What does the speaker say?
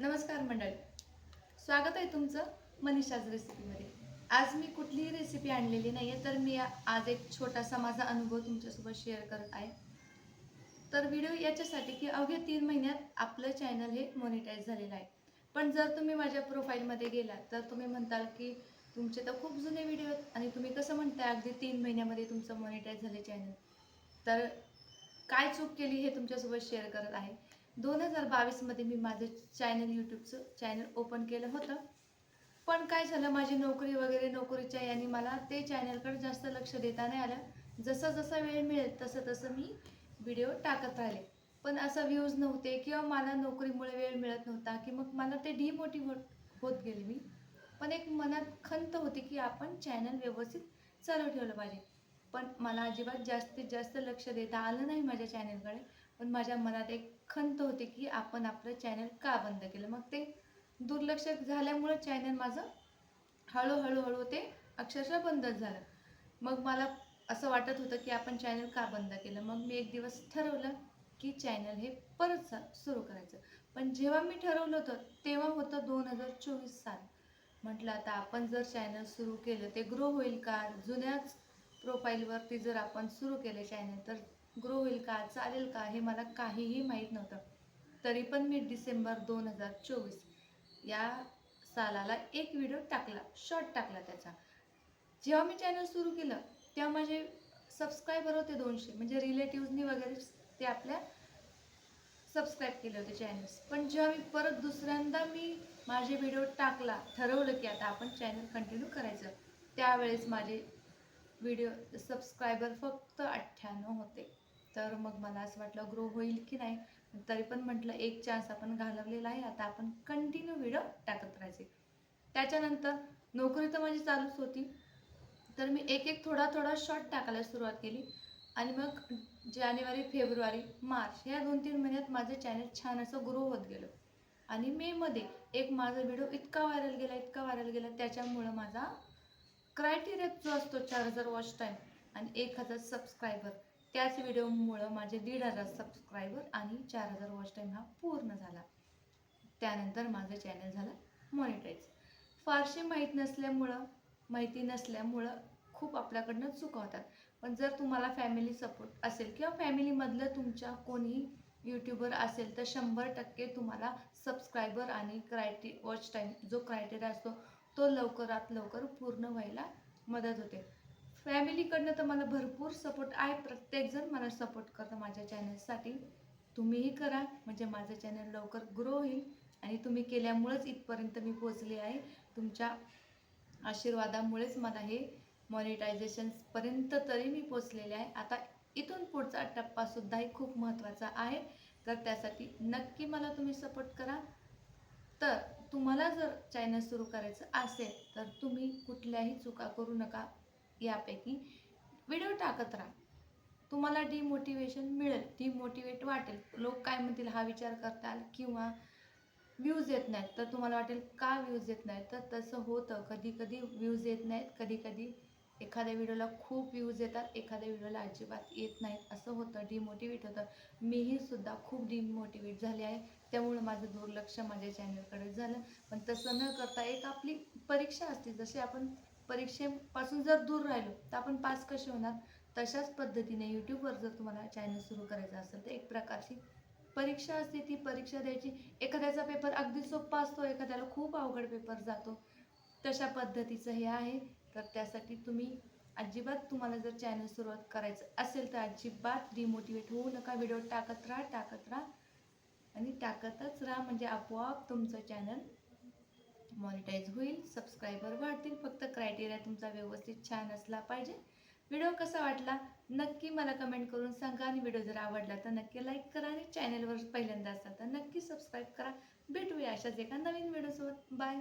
नमस्कार मंडळी. स्वागत आहे तुमचं मनीषाज रेसिपीमध्ये आज मी कुठलीही रेसिपी आणलेली नाही आहे तर मी आज एक छोटासा माझा अनुभव तुमच्यासोबत शेअर करत आहे. तर व्हिडिओ याच्यासाठी की अवघ्या तीन महिन्यात आपलं चॅनल हे मॉनिटाईज झालेलं आहे. पण जर तुम्ही माझ्या प्रोफाईलमध्ये गेलात तर तुम्ही म्हणताल की तुमचे तर खूप जुने व्हिडिओ आहेत आणि तुम्ही कसं म्हणताय अगदी तीन महिन्यामध्ये तुमचं मॉनिटाईज झालं चॅनल तर काय चूक केली हे तुमच्यासोबत शेअर करत आहे. दोन हजार बावीसमध्ये मी माझं चॅनल यूट्यूबचं चॅनल ओपन केलं होतं. पण काय झालं माझी नोकरी वगैरे नोकरीच्या याने मला ते चॅनलकडे जास्त लक्ष देता नाही आलं. जसं जसं वेळ मिळेल तसं तसं मी व्हिडिओ टाकत राहिले. पण असं व्ह्यूज नव्हते किंवा मला नोकरीमुळे वेळ मिळत नव्हता की मग मला ते डिमोटिवेट होत गेले मी. पण एक मनात खंत होती की आपण चॅनल व्यवस्थित चालू ठेवलं पाहिजे. पण मला अजिबात जास्तीत जास्त लक्ष देता आलं नाही माझ्या चॅनलकडे पण माझ्या मनात एक खंत होती की आपण आपलं चॅनल का बंद केलं? मग ते दुर्लक्ष झाल्यामुळं चॅनल माझं हळूहळूहळू ते अक्षरशः बंदच झालं. मग मला असं वाटत होतं की आपण चॅनल का बंद केलं? मग मी एक दिवस ठरवलं की चॅनल हे परत सुरू करायचं. पण जेव्हा मी ठरवलं होतं तेव्हा होतं दोन हजार चोवीस साल. म्हटलं आता आपण जर चॅनल सुरू केलं ते ग्रो होईल का? जुन्याच प्रोफाईलवरती जर आपण सुरू केले चॅनल तर ग्रो होईल का चालेल का हे मला काहीही माहीत नव्हतं. तरी पण मी डिसेंबर दोन हजार चोवीस या सालाला एक व्हिडिओ टाकला शॉर्ट टाकला त्याचा. जेव्हा मी चॅनल सुरू केलं तेव्हा माझे सबस्क्रायबर होते दोनशे म्हणजे रिलेटिव्हनी वगैरे ते आपल्या सबस्क्राईब केले होते चॅनल्स पण जेव्हा मी परत दुसऱ्यांदा मी माझे व्हिडिओ टाकला ठरवलं की आता आपण चॅनल कंटिन्यू करायचं त्यावेळेस माझे व्हिडिओ सबस्क्रायबर फक्त अठ्ठ्याण्णव होते. तर मग मला असं वाटलं ग्रो होईल की नाही? तरी पण म्हटलं एक चान्स आपण घालवलेला आहे. आता आपण कंटिन्यू व्हिडिओ टाकत राहायचे. त्याच्यानंतर नोकरी तर माझी चालूच होती. तर मी एक एक थोडा थोडा शॉर्ट टाकायला सुरुवात केली. आणि मग जानेवारी फेब्रुवारी मार्च ह्या दोन तीन महिन्यात माझं चॅनल छान असं ग्रो होत गेलं. आणि मेमध्ये एक माझा व्हिडिओ इतका व्हायरल गेला इतका व्हायरल गेला. त्याच्यामुळं माझा क्रायटेरिया जो असतो चार हजार वॉच टाईम आणि एक हजार सबस्क्रायबर त्याच व्हिडिओमुळं माझे दीड हजार सबस्क्रायबर आणि चार हजार वॉच टाईम हा पूर्ण झाला. त्यानंतर माझं चॅनल झालं मॉनिटाईज फारशी माहीत नसल्यामुळं माहिती नसल्यामुळं खूप आपल्याकडनं चुका होतात. पण जर तुम्हाला फॅमिली सपोर्ट असेल किंवा फॅमिलीमधलं तुमच्या कोणी यूट्यूबर असेल तर शंभर टक्के तुम्हाला सबस्क्रायबर आणि क्रायटे वॉच टाईम जो क्रायटेरिया असतो तो लवकरात लवकर पूर्ण व्हायला मदत होते. फॅमिलीकडनं तर मला भरपूर सपोर्ट आहे. प्रत्येकजण मला सपोर्ट करतं माझ्या चॅनलसाठी तुम्हीही करा. म्हणजे माझं चॅनल लवकर ग्रो होईल. आणि तुम्ही केल्यामुळेच इथपर्यंत मी पोचले आहे. तुमच्या आशीर्वादामुळेच मला हे मॉनिटायझेशनपर्यंत तरी मी पोचलेले आहे. आता इथून पुढचा टप्पासुद्धाही खूप महत्त्वाचा आहे. तर त्यासाठी नक्की मला तुम्ही सपोर्ट करा. तर तुम्हाला जर चॅनल सुरू करायचं असेल तर तुम्ही कुठल्याही चुका करू नका. यापैकी व्हिडिओ टाकत राहा. तुम्हाला डिमोटिवेशन मिळेल डिमोटिवेट वाटेल. लोक काय म्हणतील हा विचार करताल किंवा व्ह्यूज येत नाहीत तर तुम्हाला वाटेल का व्ह्यूज येत नाहीत? तर तसं होतं. कधी कधी व्ह्यूज येत नाहीत कधी कधी एखाद्या व्हिडिओला खूप व्ह्यूज येतात एखाद्या व्हिडिओला अजिबात येत नाहीत. असं होतं. डिमोटिवेट होतं. मीही सुद्धा खूप डिमोटिवेट झाले आहे. त्यामुळं माझं दुर्लक्ष माझ्या चॅनलकडे झालं. पण तसं न करता एक आपली परीक्षा असते. जशी आपण परीक्षेपासून जर दूर राहिलो तर आपण पास कसे होणार? तशाच पद्धतीने यूट्यूबवर जर तुम्हाला चॅनल सुरू करायचं असेल तर एक प्रकारची परीक्षा असते. ती परीक्षा द्यायची. एखाद्याचा पेपर अगदी सोपा असतो एखाद्याला खूप अवघड पेपर जातो. तशा पद्धतीचं हे आहे. तर त्यासाठी तुम्ही अजिबात तुम्हाला जर चॅनल सुरुवात करायचं असेल तर अजिबात डिमोटिवेट होऊ नका. व्हिडिओ टाकत राहा टाकत राहा. आणि टाकतच राहा. म्हणजे आपोआप तुमचं चॅनल मॉनिटाईज होईल सबस्क्रायबर वाढतील फक्त क्रायटेरिया तुमचा व्यवस्थित छान असला पाहिजे. व्हिडिओ कसा वाटला? नक्की मला कमेंट करून सांगा आणि व्हिडिओ जर आवडला तर नक्की लाईक करा आणि चॅनलवर पहिल्यांदा असतात तर नक्की सबस्क्राईब करा. भेटूया अशाच एका नवीन व्हिडिओसोबत बाय